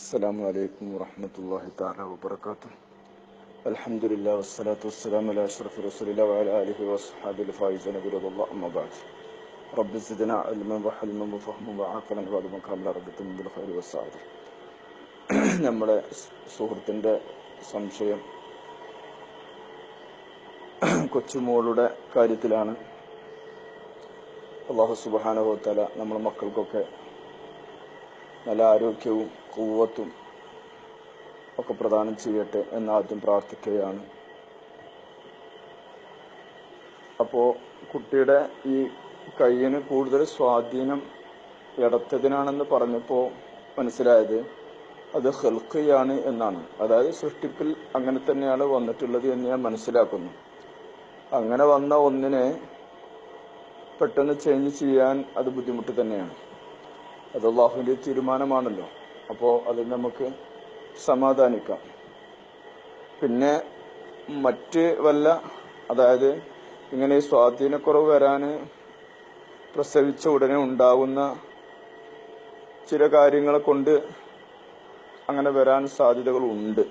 السلام عليكم ورحمة الله تعالى وبركاته الحمد لله والصلاة والسلام على أشرف رسول الله وعلى آله وصحبه الفائزين برضا الله أما بعد رب زدنا علما وحلما وفهما وعقلا وبعد من كامل ربكم بالخير والسعادة നമ്മുടെ സുഹൃത്തിൻ്റെ സംശയം കൊച്ചുമോളുടെ കാര്യത്തിലാണ് അള്ളാഹു സുബാനുഭവത്തല നമ്മുടെ മക്കൾക്കൊക്കെ നല്ല ആരോഗ്യവും കൂവത്തും ഒക്കെ പ്രദാനം ചെയ്യട്ടെ എന്ന് ആദ്യം പ്രാർത്ഥിക്കുകയാണ്. അപ്പോൾ കുട്ടിയുടെ ഈ കയ്യിന് കൂടുതൽ സ്വാധീനം ഇടത്തതിനാണെന്ന് പറഞ്ഞപ്പോൾ മനസ്സിലായത് അത് ഹെൽക്കയാണ് എന്നാണ്. അതായത് സൃഷ്ടിപ്പിൽ അങ്ങനെ തന്നെയാണ് വന്നിട്ടുള്ളത് എന്ന് ഞാൻ മനസ്സിലാക്കുന്നു. അങ്ങനെ വന്ന ഒന്നിനെ പെട്ടെന്ന് ചേഞ്ച് ചെയ്യാൻ അത് ബുദ്ധിമുട്ട് തന്നെയാണ്. അത് അള്ളാഹുവിന്റെ തീരുമാനമാണല്ലോ. അപ്പോൾ അത് നമുക്ക് സമാധാനിക്കാം. പിന്നെ മറ്റ് വല്ല അതായത് ഇങ്ങനെ സ്വാധീനക്കുറവ് വരാൻ പ്രസവിച്ച ഉടനെ ഉണ്ടാകുന്ന ചില കാര്യങ്ങളെ കൊണ്ട് അങ്ങനെ വരാൻ സാധ്യതകളുണ്ട്.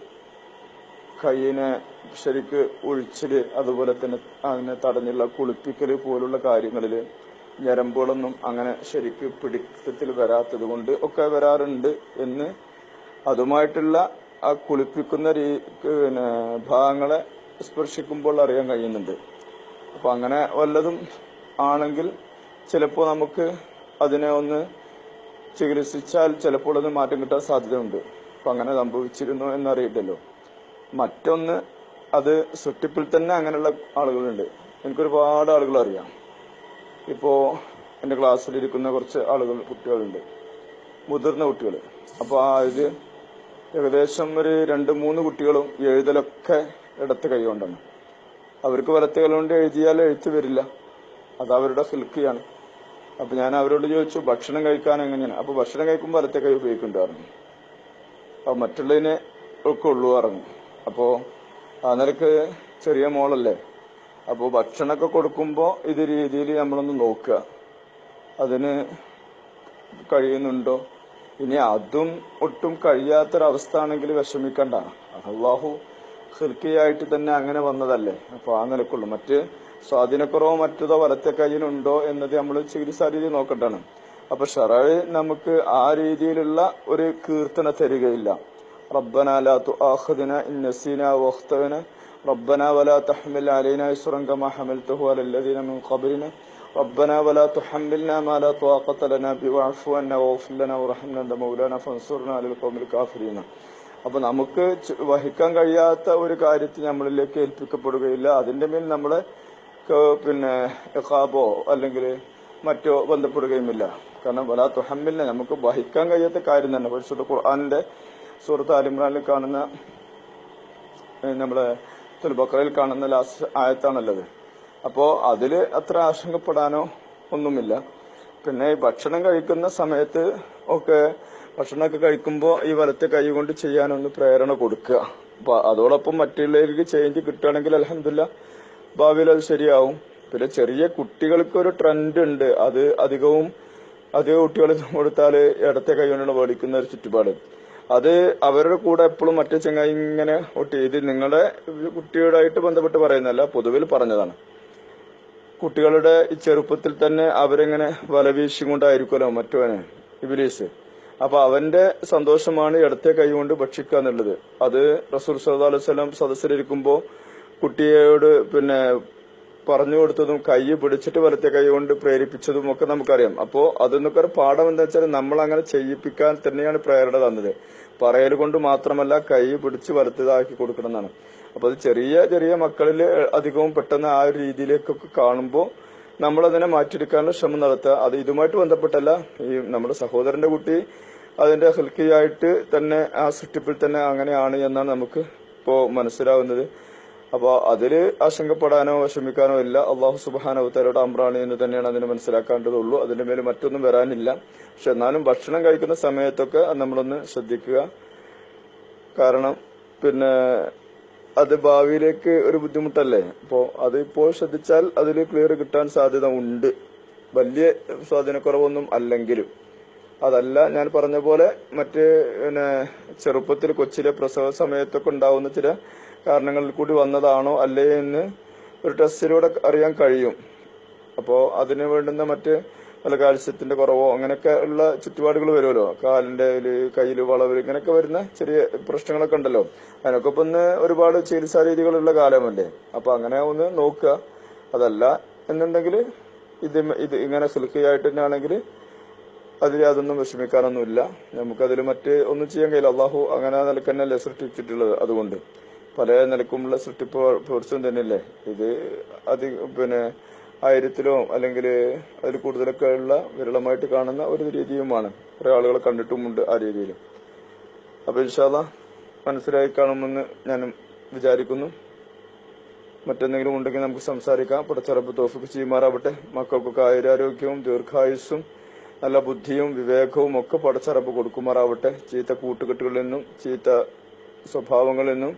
കയ്യിനെ ശരിക്ക് ഒഴിച്ചിൽ അതുപോലെ തന്നെ അതിനെ തടഞ്ഞുള്ള കുളിപ്പിക്കൽ പോലുള്ള കാര്യങ്ങളിൽ ഞരമ്പുകളൊന്നും അങ്ങനെ ശരിക്ക് പിടിത്തത്തിൽ വരാത്തത് കൊണ്ട് ഒക്കെ വരാറുണ്ട് എന്ന് അതുമായിട്ടുള്ള ആ കുളിപ്പിക്കുന്ന രീ പിന്നെ ഭാഗങ്ങളെ സ്പർശിക്കുമ്പോൾ അറിയാൻ കഴിയുന്നുണ്ട്. അപ്പൊ അങ്ങനെ വല്ലതും ആണെങ്കിൽ ചിലപ്പോൾ നമുക്ക് അതിനെ ഒന്ന് ചികിത്സിച്ചാൽ ചിലപ്പോൾ അത് മാറ്റം കിട്ടാൻ സാധ്യതയുണ്ട്. അപ്പൊ അങ്ങനെ സംഭവിച്ചിരുന്നു എന്നറിയില്ലല്ലോ മറ്റൊന്ന് അത് സൃഷ്ടിപ്പിൽ തന്നെ അങ്ങനെയുള്ള ആളുകളുണ്ട്. എനിക്കൊരുപാട് ആളുകൾ അറിയാം ഇപ്പോ എന്റെ ക്ലാസ്സിൽ ഇരിക്കുന്ന കുറച്ച് ആളുകൾ കുട്ടികളുണ്ട്. മുതിർന്ന കുട്ടികൾ. അപ്പൊ ആ ഇത് ഏകദേശം ഒരു രണ്ട് മൂന്ന് കുട്ടികളും എഴുതലൊക്കെ ഇടത്ത് കൈകൊണ്ടാണ് അവർക്ക് വലത്തെ കൊണ്ട് എഴുതിയാൽ എഴുത്ത് വരില്ല. അത് അവരുടെ ഫിൽക്കിയാണ് അപ്പൊ ഞാൻ അവരോട് ചോദിച്ചു ഭക്ഷണം കഴിക്കാൻ എങ്ങനെയാണ്? അപ്പൊ ഭക്ഷണം കഴിക്കുമ്പോൾ വലത്തെ കൈ ഉപയോഗിക്കുന്നുണ്ടായിരുന്നു. അപ്പൊ മറ്റുള്ളതിനെ ഒക്കെ ഉള്ളു പറഞ്ഞു. അപ്പോ ആ നിലയ്ക്ക് ചെറിയ മോളല്ലേ? അപ്പോൾ ഭക്ഷണമൊക്കെ കൊടുക്കുമ്പോൾ ഇത് രീതിയിൽ നമ്മളൊന്ന് നോക്കുക. അതിന് കഴിയുന്നുണ്ടോ? ഇനി അതും ഒട്ടും കഴിയാത്തൊരവസ്ഥ ആണെങ്കിൽ വിഷമിക്കണ്ട. അള്ളാഹു ഹിർക്കിയായിട്ട് തന്നെ അങ്ങനെ വന്നതല്ലേ? അപ്പൊ ആ നിലക്കുള്ളൂ. മറ്റ് സ്വാധീനക്കുറവോ മറ്റതോ വലത്തെ കയ്യിലുണ്ടോ എന്നത് നമ്മൾ ചികിത്സാ രീതി നോക്കണ്ടാണ് അപ്പൊ ഷറഴ് നമുക്ക് ആ രീതിയിലുള്ള ഒരു കീർത്തന തരികയില്ല. റബ്ബനാലാത്തു ആഹദിന ഇന്നസീന വഖ്തവന ربنا ولا تحمل علينا إسرا كما حملته على الذين من قبلنا ربنا ولا تحملنا ما لا طاقة لنا به واعف عنا واغفر لنا وارحمنا أنت مولانا فانصرنا على القوم الكافرين അപ്പൊ നമുക്ക് ച് വഹിക്കാൻ കഴിയാത്ത ഒരു കാര്യത്തിൽ നമ്മളിലേക്ക് ഏൽപ്പിക്കപ്പെടുകയില്ല അതിന്റെ മേൽ നമ്മളെ ക- പിന്നെ ഇഖാബോ അല്ലെങ്കിൽ മറ്റോ ബന്ധപ്പെടുകയുമില്ല കാരണം വലാ തുഹമ്മില്ല നമുക്ക് വഹിക്കാൻ കഴിയാത്ത കാര്യം തന്നെ പരിശുദ്ധ ഖുർആാനിന്റെ സുഹൃത്ത് അലിമ്രാനിൽ കാണുന്ന ഏഹ് തുൽബക്കറയിൽ കാണുന്ന ലാസ്റ്റ് ആയത്താണല്ലത് അപ്പോ അതിൽ അത്ര ആശങ്കപ്പെടാനോ ഒന്നുമില്ല. പിന്നെ ഭക്ഷണം കഴിക്കുന്ന സമയത്ത് ഒക്കെ ഭക്ഷണമൊക്കെ കഴിക്കുമ്പോൾ ഈ വലത്തെ കൈ കൊണ്ട് ചെയ്യാനൊന്ന് പ്രേരണ കൊടുക്കുക. അപ്പൊ അതോടൊപ്പം മറ്റുള്ളവർക്ക് ചേഞ്ച് കിട്ടുകയാണെങ്കിൽ അലഹമില്ല ഭാവിയിൽ അത് ശരിയാവും. പിന്നെ ചെറിയ കുട്ടികൾക്ക് ഒരു ട്രെൻഡ് ഉണ്ട്. അത് അധികവും അധിക കുട്ടികൾ കൊടുത്താൽ ഇടത്തെ കൈ കൊണ്ടാണ് മേടിക്കുന്ന ഒരു ചുറ്റുപാട്. അത് അവരുടെ കൂടെ എപ്പോഴും മറ്റേ ചങ്ങായി ഇങ്ങനെ ഒട്ടി ഇത് നിങ്ങളുടെ കുട്ടിയോടായിട്ട് ബന്ധപ്പെട്ട് പറയുന്നതല്ല പൊതുവിൽ പറഞ്ഞതാണ്. കുട്ടികളുടെ ചെറുപ്പത്തിൽ തന്നെ അവരെങ്ങനെ വലവീശി കൊണ്ടായിരിക്കുമല്ലോ മറ്റവനെ ഇബിലീസ്. അപ്പൊ അവന്റെ സന്തോഷമാണ് ഇടത്തെ കൈ കൊണ്ട് ഭക്ഷിക്കുക എന്നുള്ളത്. അത് റസൂൽ സല്ലാ അലൈഹി സ്വലം സദസ്സിലിരിക്കുമ്പോ കുട്ടിയോട് പിന്നെ പറഞ്ഞു കൊടുത്തതും കൈ പിടിച്ചിട്ട് വലത്തെ കൈ കൊണ്ട് പ്രേരിപ്പിച്ചതും ഒക്കെ നമുക്കറിയാം. അപ്പോ അതൊന്നൊക്കെ ഒരു പാഠം എന്താ വെച്ചാൽ നമ്മൾ അങ്ങനെ ചെയ്യിപ്പിക്കാൻ തന്നെയാണ് പ്രേരണ തന്നത്. പറയൽ കൊണ്ട് മാത്രമല്ല കൈ പിടിച്ച് വലത്തതാക്കി കൊടുക്കണം എന്നാണ് അപ്പൊ അത് ചെറിയ ചെറിയ മക്കളിൽ അധികവും പെട്ടെന്ന് ആ ഒരു രീതിയിലേക്കൊക്കെ കാണുമ്പോൾ നമ്മൾ അതിനെ മാറ്റിയെടുക്കാനുള്ള ശ്രമം നടത്തുക. അത് ഇതുമായിട്ട് ബന്ധപ്പെട്ടല്ല. ഈ നമ്മുടെ സഹോദരന്റെ കുട്ടി അതിന്റെ ഹെൽക്കിയായിട്ട് തന്നെ ആ സൃഷ്ടിപ്പിൽ തന്നെ അങ്ങനെയാണ് എന്നാണ് നമുക്ക് ഇപ്പോ മനസ്സിലാവുന്നത്. അപ്പോൾ അതിൽ ആശങ്കപ്പെടാനോ വിഷമിക്കാനോ ഇല്ല. അള്ളാഹു സുബാനവത്തലയുടെ അമ്രാണ് എന്ന് തന്നെയാണ് അതിന് മനസ്സിലാക്കേണ്ടതുള്ളൂ. അതിന്റെ മേൽ മറ്റൊന്നും വരാനില്ല. പക്ഷെ എന്നാലും ഭക്ഷണം കഴിക്കുന്ന സമയത്തൊക്കെ നമ്മളൊന്ന് ശ്രദ്ധിക്കുക. കാരണം പിന്നെ അത് ഭാവിയിലേക്ക് ഒരു ബുദ്ധിമുട്ടല്ലേ? അപ്പോ അത് ഇപ്പോൾ ശ്രദ്ധിച്ചാൽ അതിൽ ക്ലിയർ കിട്ടാൻ സാധ്യത ഉണ്ട്. വലിയ സ്വാധീനക്കുറവൊന്നും അല്ലെങ്കിലും. അതല്ല ഞാൻ പറഞ്ഞ പോലെ മറ്റ് പിന്നെ ചെറുപ്പത്തിൽ കൊച്ചിലെ പ്രസവ സമയത്തൊക്കെ ഉണ്ടാവുന്ന ചില കാരണങ്ങളിൽ കൂടി വന്നതാണോ അല്ലേ എന്ന് ഒരു ടെസ്റ്റിലൂടെ അറിയാൻ കഴിയും. അപ്പോ അതിന് വേണ്ടുന്ന മറ്റ് വല്ല കാൽസ്യത്തിന്റെ കുറവോ അങ്ങനെയൊക്കെ ഉള്ള ചുറ്റുപാടുകൾ വരുമല്ലോ. കാലിന്റെ കയ്യിൽ വളവ് ഇങ്ങനെയൊക്കെ വരുന്ന ചെറിയ പ്രശ്നങ്ങളൊക്കെ ഉണ്ടല്ലോ. അതിനൊക്കെ ഇന്ന് ഒരുപാട് ചികിത്സാ രീതികളുള്ള കാലമല്ലേ. അപ്പൊ അങ്ങനെ ഒന്ന് നോക്കുക. അതല്ല എന്നുണ്ടെങ്കിൽ ഇത് ഇത് ഇങ്ങനെ സുൽഖിയായിട്ട് തന്നെ ആണെങ്കിൽ അതിൽ അതൊന്നും വിഷമിക്കാനൊന്നുമില്ല. നമുക്കതിൽ മറ്റ് ഒന്നും ചെയ്യാൻ കഴിയില്ല. അള്ളാഹു അങ്ങനെ നിലയ്ക്ക് തന്നെയല്ലേ സൃഷ്ടിച്ചിട്ടുള്ളത് അതുകൊണ്ട്. പല നിലക്കുമുള്ള സൃഷ്ടിപ്പ് പ്രവർത്തനം തന്നെയല്ലേ? ഇത് അതി പിന്നെ ആയിരത്തിലോ അല്ലെങ്കിൽ അതിൽ കൂടുതലൊക്കെ ഉള്ള വിരളമായിട്ട് കാണുന്ന ഒരു രീതിയുമാണ്. കുറെ ആളുകളെ കണ്ടിട്ടുമുണ്ട് ആ രീതിയിൽ അപ്പൊ ഇൻഷാല്ല മനസ്സിലായി കാണുമെന്ന് ഞാനും വിചാരിക്കുന്നു. മറ്റെന്തെങ്കിലും ഉണ്ടെങ്കിൽ നമുക്ക് സംസാരിക്കാം. പടച്ചറപ്പ് തോഫിക്ക് ചെയ്യുമാറാവട്ടെ. മക്കൾക്കൊക്കെ ആയുരാരോഗ്യവും ദീർഘായുസ്സും നല്ല ബുദ്ധിയും വിവേകവും ഒക്കെ പടച്ചറപ്പ് കൊടുക്കുമാറാവട്ടെ. ചീത്ത കൂട്ടുകെട്ടുകളിൽ നിന്നും ചീത്ത സ്വഭാവങ്ങളിൽ നിന്നും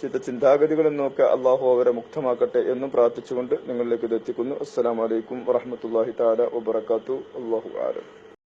ചീത്ത ചിന്താഗതികളിൽ നിന്നൊക്കെ അള്ളാഹു അവരെ മുക്തമാക്കട്ടെ എന്നും പ്രാർത്ഥിച്ചുകൊണ്ട് നിങ്ങളിലേക്ക് ഇത് എത്തിക്കുന്നു. അസ്സലാമലൈക്കും വറഹമത്തല്ലാഹി താല വബർക്കാത്തു അള്ളാഹു ആലം.